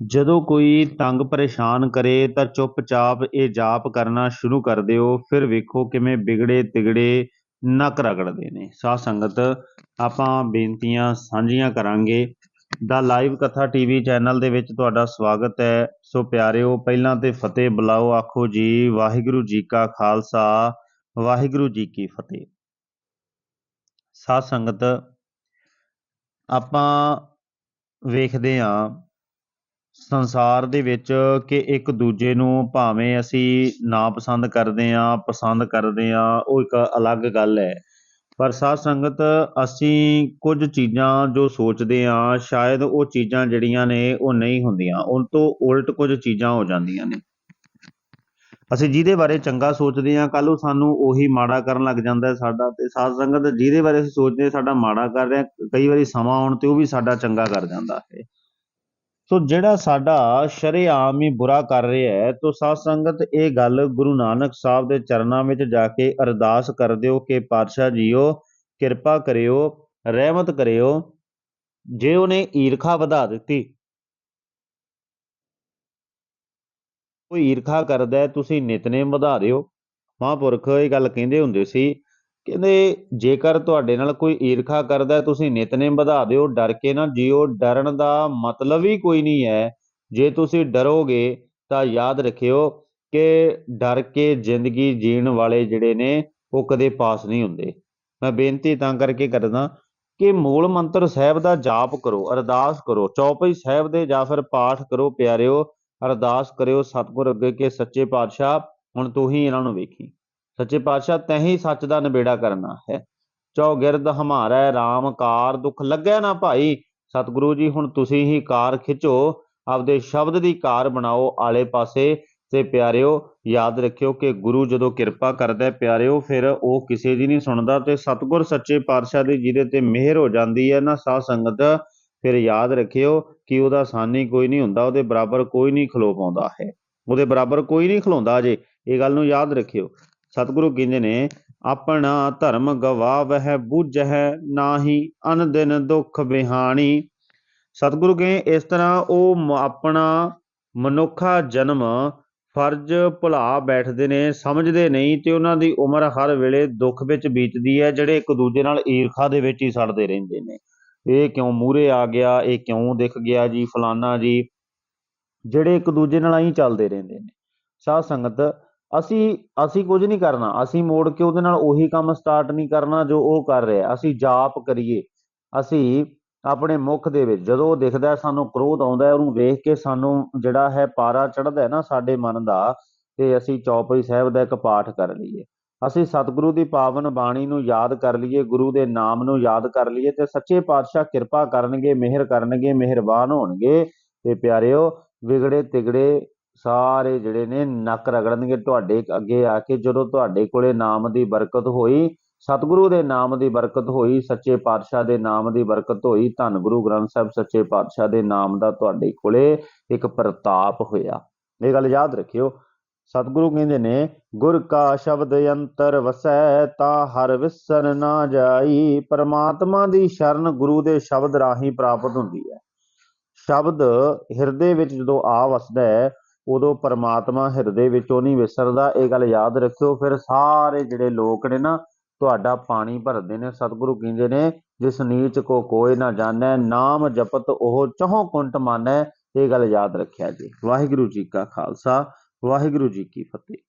ਜਦੋਂ ਕੋਈ ਤੰਗ ਪਰੇਸ਼ਾਨ ਕਰੇ ਤਾਂ ਚੁੱਪਚਾਪ ਇਹ ਜਾਪ ਕਰਨਾ ਸ਼ੁਰੂ ਕਰ ਦਿਓ। ਫਿਰ ਵੇਖੋ ਕਿਵੇਂ ਵਿਗੜੇ ਤਿਗੜੇ ਨੱਕ ਰਗੜਦੇ ਨੇ। ਸਾਧ ਸੰਗਤ, ਆਪਾਂ ਬੇਨਤੀਆਂ ਸਾਂਝੀਆਂ ਕਰਾਂਗੇ। ਦਾ ਲਾਈਵ ਕਥਾ ਟੀਵੀ ਚੈਨਲ ਦੇ ਵਿੱਚ ਤੁਹਾਡਾ ਸਵਾਗਤ ਹੈ। ਸੋ ਪਿਆਰਿਓ, ਪਹਿਲਾਂ ਤੇ ਫਤਿਹ ਬੁਲਾਓ। ਆਖੋ ਜੀ, ਵਾਹਿਗੁਰੂ ਜੀ ਕਾ ਖਾਲਸਾ, ਵਾਹਿਗੁਰੂ ਜੀ ਕੀ ਫਤਿਹ। ਸਾਧ ਸੰਗਤ, ਆਪਾਂ ਵੇਖਦੇ ਹਾਂ ਸੰਸਾਰ ਦੇ ਵਿੱਚ ਕਿ ਇੱਕ ਦੂਜੇ ਨੂੰ ਭਾਵੇਂ ਅਸੀਂ ਨਾ ਪਸੰਦ ਕਰਦੇ ਹਾਂ, ਪਸੰਦ ਕਰਦੇ ਹਾਂ, ਉਹ ਇੱਕ ਅਲੱਗ ਗੱਲ ਹੈ। ਪਰ ਸਾਧ ਸੰਗਤ, ਅਸੀਂ ਕੁਝ ਚੀਜ਼ਾਂ ਜੋ ਸੋਚਦੇ ਹਾਂ, ਸ਼ਾਇਦ ਉਹ ਚੀਜ਼ਾਂ ਜਿਹੜੀਆਂ ਨੇ ਉਹ ਨਹੀਂ ਹੁੰਦੀਆਂ। ਉਨ ਤੋਂ ਉਲਟ ਕੁਝ ਚੀਜ਼ਾਂ ਹੋ ਜਾਂਦੀਆਂ ਨੇ। ਅਸੀਂ ਜਿਹਦੇ ਬਾਰੇ ਚੰਗਾ ਸੋਚਦੇ ਹਾਂ ਕੱਲ ਨੂੰ ਸਾਨੂੰ ਉਹੀ ਮਾੜਾ ਕਰਨ ਲੱਗ ਜਾਂਦਾ ਸਾਡਾ। ਤੇ ਸਾਧ ਸੰਗਤ ਜਿਹਦੇ ਬਾਰੇ ਅਸੀਂ ਸੋਚਦੇ ਹਾਂ, ਸਾਡਾ ਮਾੜਾ ਕਰ ਰਿਹਾ, ਕਈ ਵਾਰੀ ਸਮਾਂ ਆਉਣ ਤੇ ਉਹ ਵੀ ਸਾਡਾ ਚੰਗਾ ਕਰ ਜਾਂਦਾ ਹੈ। ਸੋ ਜਿਹੜਾ ਸਾਡਾ ਸ਼ਰੇਆਮ ਹੀ ਬੁਰਾ ਕਰ ਰਿਹਾ ਹੈ, ਤੋ ਸਾਧ ਸੰਗਤ, ਇਹ ਗੱਲ ਗੁਰੂ ਨਾਨਕ ਸਾਹਿਬ ਦੇ ਚਰਨਾਂ ਵਿੱਚ ਜਾ ਕੇ ਅਰਦਾਸ ਕਰ ਦਿਓ ਕਿ ਪਾਤਸ਼ਾਹ ਜੀਓ, ਕਿਰਪਾ ਕਰਿਓ, ਰਹਿਮਤ ਕਰਿਓ, ਜੇ ਉਹਨੇ ਈਰਖਾ ਵਧਾ ਦਿੱਤੀ। ਕੋਈ ਈਰਖਾ ਕਰਦਾ ਤੁਸੀਂ ਨਿਤਨੇਮ ਵਧਾ ਦਿਓ। ਮਹਾਂਪੁਰਖ ਇਹ ਗੱਲ ਕਹਿੰਦੇ ਹੁੰਦੇ ਸੀ ਕਹਿੰਦੇ ਜੇਕਰ ਤੁਹਾਡੇ ਨਾਲ ਕੋਈ ਈਰਖਾ ਕਰਦਾ ਤੁਸੀਂ ਨਿਤਨੇਮ ਵਧਾ ਦਿਓ, ਡਰ ਕੇ ਨਾ ਜਿਓ, ਡਰਨ ਦਾ ਮਤਲਬ ਹੀ ਕੋਈ ਨਹੀਂ ਹੈ। ਜੇ ਤੁਸੀਂ ਡਰੋਗੇ ਤਾਂ ਯਾਦ ਰੱਖਿਓ ਕਿ ਡਰ ਕੇ ਜ਼ਿੰਦਗੀ ਜੀਣ ਵਾਲੇ ਜਿਹੜੇ ਨੇ, ਉਹ ਕਦੇ ਪਾਸ ਨਹੀਂ ਹੁੰਦੇ। ਮੈਂ ਬੇਨਤੀ ਤਾਂ ਕਰਕੇ ਕਰਦਾ ਕਿ ਮੂਲ ਮੰਤਰ ਸਾਹਿਬ ਦਾ ਜਾਪ ਕਰੋ, ਅਰਦਾਸ ਕਰੋ, ਚੌਪਈ ਸਾਹਿਬ ਦੇ ਜਾਂ ਫਿਰ ਪਾਠ ਕਰੋ, ਪਿਆਰਿਓ, ਅਰਦਾਸ ਕਰਿਓ, ਸਤਿਗੁਰ ਅੱਗੇ ਕਿ ਸੱਚੇ ਪਾਤਸ਼ਾਹ, ਹੁਣ ਤੂੰ ਹੀ ਇਹਨਾਂ ਨੂੰ ਵੇਖੀ। ਸੱਚੇ ਪਾਤਸ਼ਾਹ, ਤੈਂ ਹੀ ਸੱਚ ਦਾ ਨਿਬੇੜਾ ਕਰਨਾ ਹੈ। ਚੌਗਿਰਦ ਹਮਾਰਾ RAM ਕਾਰ ਦੁੱਖ ਲੱਗਿਆ ਨਾ ਭਾਈ। ਸਤਿਗੁਰੂ ਜੀ, ਹੁਣ ਤੁਸੀਂ ਹੀ ਕਾਰ ਖਿੱਚੋ। ਆਪਦੇ ਸ਼ਬਦ ਦੀ ਕਾਰ ਬਣਾਓ ਆਲੇ ਪਾਸੇ। ਤੇ ਪਿਆਰਿਓ, ਯਾਦ ਰੱਖਿਓ ਕਿ ਗੁਰੂ ਜਦੋਂ ਕਿਰਪਾ ਕਰਦਾ ਪਿਆਰਿਓ, ਫਿਰ ਉਹ ਕਿਸੇ ਦੀ ਨਹੀਂ ਸੁਣਦਾ। ਤੇ ਸਤਿਗੁਰ ਸੱਚੇ ਪਾਤਸ਼ਾਹ ਦੀ ਜਿਹਦੇ ਤੇ ਮਿਹਰ ਹੋ ਜਾਂਦੀ ਹੈ ਨਾ ਸਾਧ ਸੰਗਤ, ਫਿਰ ਯਾਦ ਰੱਖਿਓ ਕਿ ਉਹਦਾ ਸਾਨੀ ਕੋਈ ਨਹੀਂ ਹੁੰਦਾ, ਉਹਦੇ ਬਰਾਬਰ ਕੋਈ ਨਹੀਂ ਖਲੋ ਪਾਉਂਦਾ ਹੈ। ਉਹਦੇ ਬਰਾਬਰ ਕੋਈ ਨਹੀਂ ਖਲੋਂਦਾ ਜੇ ਇਹ ਗੱਲ ਨੂੰ ਯਾਦ ਰੱਖਿਓ। ਸਤਿਗੁਰੂ ਕਹਿੰਦੇ ਨੇ, ਆਪਣਾ ਧਰਮ ਗਵਾਵਹਿ ਬੁਝਹਿ ਨਾਹੀ ਅਨ ਦਿਨ ਦੁਖ ਬਿਹਾਣੀ। ਸਤਿਗੁਰੂ ਕਹਿੰਦੇ ਇਸ ਤਰ੍ਹਾਂ ਉਹ ਆਪਣਾ ਮਨੁੱਖਾ ਜਨਮ ਫਰਜ਼ ਭੁਲਾ ਬੈਠਦੇ ਨੇ, ਸਮਝਦੇ ਨਹੀਂ ਤੇ ਉਹਨਾਂ ਦੀ ਉਮਰ ਹਰ ਵੇਲੇ ਦੁੱਖ ਵਿੱਚ ਬੀਤਦੀ ਹੈ, ਜਿਹੜੇ ਇੱਕ ਦੂਜੇ ਨਾਲ ਈਰਖਾ ਦੇ ਵਿੱਚ ਹੀ ਸੜਦੇ ਰਹਿੰਦੇ ਨੇ। ਇਹ ਕਿਉਂ ਮੂਰੇ ਆ ਗਿਆ, ਇਹ ਕਿਉਂ ਦਿਖ ਗਿਆ ਜੀ, ਫਲਾਨਾ ਜੀ, ਜਿਹੜੇ ਇੱਕ ਦੂਜੇ ਨਾਲ ਹੀ ਚੱਲਦੇ ਰਹਿੰਦੇ ਨੇ। ਸਾਧ ਸੰਗਤ ਅਸੀਂ ਅਸੀਂ ਕੁਝ ਨਹੀਂ ਕਰਨਾ, ਅਸੀਂ ਮੋੜ ਕੇ ਉਹਦੇ ਨਾਲ ਉਹੀ ਕੰਮ ਸਟਾਰਟ ਨਹੀਂ ਕਰਨਾ ਜੋ ਉਹ ਕਰ ਰਿਹਾ। ਅਸੀਂ ਜਾਪ ਕਰੀਏ। ਅਸੀਂ ਆਪਣੇ ਮੁਖ ਦੇ ਵਿੱਚ, ਜਦੋਂ ਉਹ ਦਿਖਦਾ ਸਾਨੂੰ ਕ੍ਰੋਧ ਆਉਂਦਾ ਉਹਨੂੰ ਵੇਖ ਕੇ ਸਾਨੂੰ ਜਿਹੜਾ ਹੈ ਪਾਰਾ ਚੜਦਾ ਹੈ ਨਾ ਸਾਡੇ ਮਨ ਦਾ, ਤੇ ਅਸੀਂ ਚੌਪਈ ਸਾਹਿਬ ਦਾ ਇੱਕ ਪਾਠ ਕਰ ਲਈਏ। ਅਸੀਂ ਸਤਿਗੁਰੂ ਦੀ ਪਾਵਨ ਬਾਣੀ ਨੂੰ ਯਾਦ ਕਰ ਲਈਏ, ਗੁਰੂ ਦੇ ਨਾਮ ਨੂੰ ਯਾਦ ਕਰ ਲਈਏ ਤੇ ਸੱਚੇ ਪਾਤਸ਼ਾਹ ਕਿਰਪਾ ਕਰਨਗੇ, ਮਿਹਰ ਕਰਨਗੇ, ਮਿਹਰਬਾਨ ਹੋਣਗੇ। ਤੇ ਪਿਆਰਿਓ, ਵਿਗੜੇ ਤਿਗੜੇ ਸਾਰੇ ਜਿਹੜੇ ਨੇ ਨੱਕ ਰਗੜਨਗੇ ਤੁਹਾਡੇ ਅੱਗੇ ਆ ਕੇ। ਜਦੋਂ ਤੁਹਾਡੇ ਕੋਲੇ ਨਾਮ ਦੀ ਬਰਕਤ ਹੋਈ, ਸਤਿਗੁਰੂ ਦੇ ਨਾਮ ਦੀ ਬਰਕਤ ਹੋਈ, ਸੱਚੇ ਪਾਤਸ਼ਾਹ ਦੇ ਨਾਮ ਦੀ ਬਰਕਤ ਹੋਈ, ਧੰਨ ਗੁਰੂ ਗ੍ਰੰਥ ਸਾਹਿਬ ਸੱਚੇ ਪਾਤਸ਼ਾਹ ਦੇ ਨਾਮ ਦਾ ਤੁਹਾਡੇ ਕੋਲੇ ਇੱਕ ਪ੍ਰਤਾਪ ਹੋਇਆ। ਇਹ ਗੱਲ ਯਾਦ ਰੱਖਿਓ, ਸਤਿਗੁਰੂ ਕਹਿੰਦੇ ਨੇ, ਗੁਰ ਕਾ ਸ਼ਬਦ ਅੰਤਰ ਵਸੈ ਤਾਂ ਹਰ ਵਿਸਰ ਨਾ ਜਾਈ। ਪਰਮਾਤਮਾ ਦੀ ਸ਼ਰਨ ਗੁਰੂ ਦੇ ਸ਼ਬਦ ਰਾਹੀਂ ਪ੍ਰਾਪਤ ਹੁੰਦੀ ਹੈ। ਸ਼ਬਦ ਹਿਰਦੇ ਵਿੱਚ ਜਦੋਂ ਆ ਵਸਦਾ ਹੈ ਉਦੋਂ ਪਰਮਾਤਮਾ ਹਿਰਦੇ ਵਿੱਚੋਂ ਨਹੀਂ ਵਿਸਰਦਾ। ਇਹ ਗੱਲ ਯਾਦ ਰੱਖਿਓ। ਫਿਰ ਸਾਰੇ ਜਿਹੜੇ ਲੋਕ ਨੇ ਨਾ, ਤੁਹਾਡਾ ਪਾਣੀ ਭਰਦੇ ਨੇ, ਸਤਿਗੁਰੂ ਕਹਿੰਦੇ ਨੇ, ਜਿਸ ਨੀਚ ਕੋ ਕੋਇ ਨਾ ਜਾਣੈ, ਨਾਮ ਜਪਤ ਉਹ ਚਹੁ ਕੁੰਟ ਮਾਨੈ। ਇਹ ਗੱਲ ਯਾਦ ਰੱਖਿਆ ਜੀ। ਵਾਹਿਗੁਰੂ ਜੀ ਕਾ ਖਾਲਸਾ, ਵਾਹਿਗੁਰੂ ਜੀ ਕੀ ਫਤਿਹ।